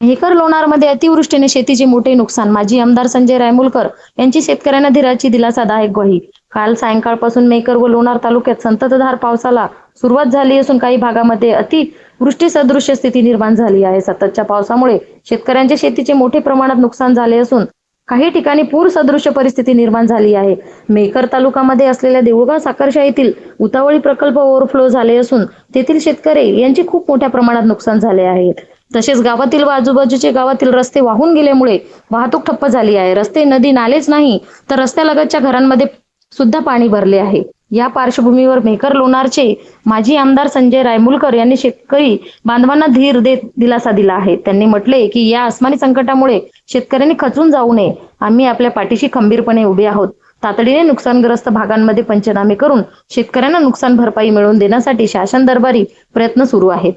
Hacker लोणारमध्ये अतिवृष्टीने शेतीचे मोठे नुकसान. माजी आमदार संजय रायमुलकर यांची शेतकऱ्यांना धीराची दिलासादायक ग्वाही काल सायंकाळपासून मेकर व लोणार तालुक्यात संततधार पावसाला सुरुवात झाली असून काही भागामध्ये अतिवृष्टी सदृश्य स्थिती निर्माण झाली आहे. सततच्या पावसामुळे शेतकऱ्यांच्या शेतीचे मोठे प्रमाणात नुकसान झाले असून काही ठिकाणी पूर सदृश्य परिस्थिती निर्माण झाली आहे. मेकर तालुक्यामध्ये असलेल्या देऊळगाव साखरशा येथील उतावळी प्रकल्प ओव्हरफ्लो झाले असून तेथील शेतकरी यांचे खूप मोठ्या प्रमाणात नुकसान झाले आहे. तसेच गावातील व आजूबाजूचे गावातील रस्ते वाहून गेल्यामुळे वाहतूक ठप्प झाली आहे. रस्ते नदी नालेच नाही तर रस्त्यालगतच्या घरांमध्ये सुद्धा पाणी भरले आहे. या पार्श्वभूमीवर मेकर लोणारचे माजी आमदार संजय रायमुलकर यांनी शेतकरी बांधवांना धीर देत दिलासा दिला आहे. त्यांनी म्हटले की या अस्मानी संकटामुळे शेतकऱ्यांनी खचून जाऊ नये. आम्ही आपल्या पाठीशी खंबीरपणे उभे आहोत. तातडीने नुकसानग्रस्त भागांमध्ये पंचनामे करून शेतकऱ्यांना नुकसान भरपाई मिळवून देण्यासाठी शासन दरबारी प्रयत्न सुरू आहेत.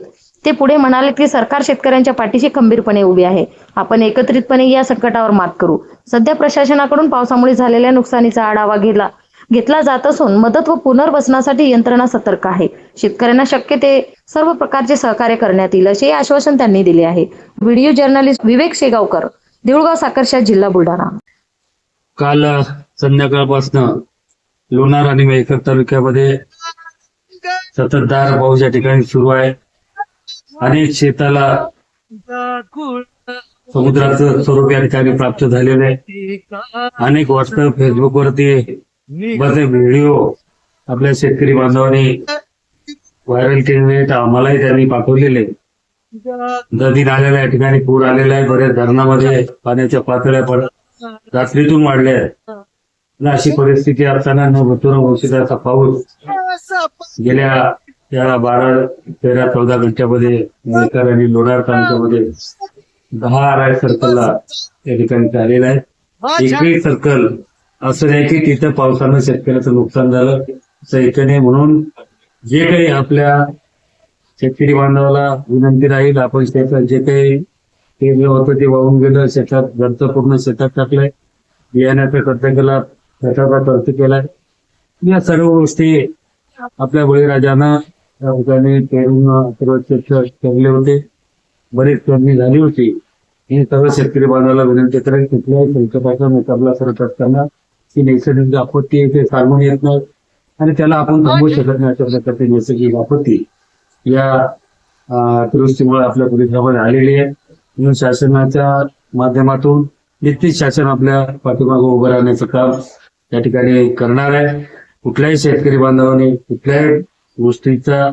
ते पुढे म्हणाले की सरकार शेतकऱ्यांच्या पाठीशी खंबीरपणे उभी आहे. आपण एकत्रितपणे या संकटावर मात करू. सध्या प्रशासनाकडून पावसामुळे झालेल्या नुकसानीचा आढावा घेतला घेतला जात असून मदत व पुनर्वसनासाठी यंत्रणा सतर्क आहे. शेतकऱ्यांना शक्य ते सर्व प्रकारचे सहकार्य करण्यात येईल असे आश्वासन त्यांनी दिले आहे. व्हिडिओ जर्नलिस्ट विवेक शेगावकर देऊळगाव साखरशा जिल्हा बुलढाणा. काल संध्याकाळपासनं लोणार आणि मेहकर तालुक्यामध्ये सततधार पाऊस या ठिकाणी सुरू आहे. अनेक शेताला समुद्राचं स्वरूप या ठिकाणी प्राप्त झालेलं आहे. अनेक व्हॉट्सअप फेसबुक वरती बरेच व्हिडिओ आपल्या शेतकरी बांधवांनी व्हायरल केलेले आम्हालाही त्यांनी पाठवलेले नदी नाल्याला या ठिकाणी पूर आलेला आहे. बऱ्याच धरणामध्ये पाण्याच्या पातळ्या पड रात्रीतून वाढल्या आहेत. अशी परिस्थिती असताना न वंशीचा औषधाचा पाऊस गेल्या या बारा तेरा चौदा घंट्यामध्ये मेकर आणि लोणार तालुक्यामध्ये दहा राय सर्कलला या ठिकाणी झालेला आहे. एकही सर्कल असं नाही की तिथं पावसानं शेतकऱ्याचं नुकसान झालं असं एक नाही. म्हणून जे काही आपल्या शेतकरी बांधवाला विनंती राहील आपण शेतात जे काही ते होतं ते वाहून गेलं शेतात घरचं पूर्ण शेतात टाकलंय. बियाण्याचा खर्च केला खताचा खर्च केलाय. या सर्व गोष्टी आपल्या बळीराजानं त्या ठिकाणी पेरून सर्व शेत ठेवले होते बरीच पेरणी झाली होती. ही सर्व शेतकरी बांधवाला विनंती करेल कुठल्याही संकटाचा मुकाबला करत असताना ही नैसर्गिक आपत्ती आहे ते सांगून येत नाही आणि त्याला आपण थांबवू शकत नाही अशा प्रकारची नैसर्गिक आपत्ती या दुरुस्तीमुळे आपल्या परिसरामध्ये आलेली आहे. म्हणून शासनाच्या माध्यमातून निश्चित शासन आपल्या पाठीमागे उभं राहण्याचं काम या ठिकाणी करणार आहे. कुठल्याही शेतकरी बांधवांनी कुठल्याही गोष्टीचा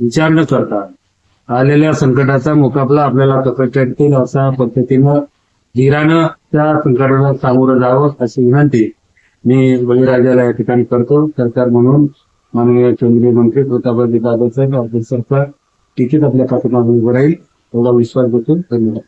विचार न करता आलेल्या संकटाचा मुकाबला आपल्याला करता येईल अशा पद्धतीनं धीरानं त्या संकटाला सामोरं जावं अशी विनंती मी बळीराजाला या ठिकाणी करतो. सरकार म्हणून माननीय केंद्रीय मंत्री प्रतापराजी जाधव साहेब आपले सरकार तिकीट आपल्या पाठीमागे उभं राहील. एवढा विश्वास देतो. धन्यवाद.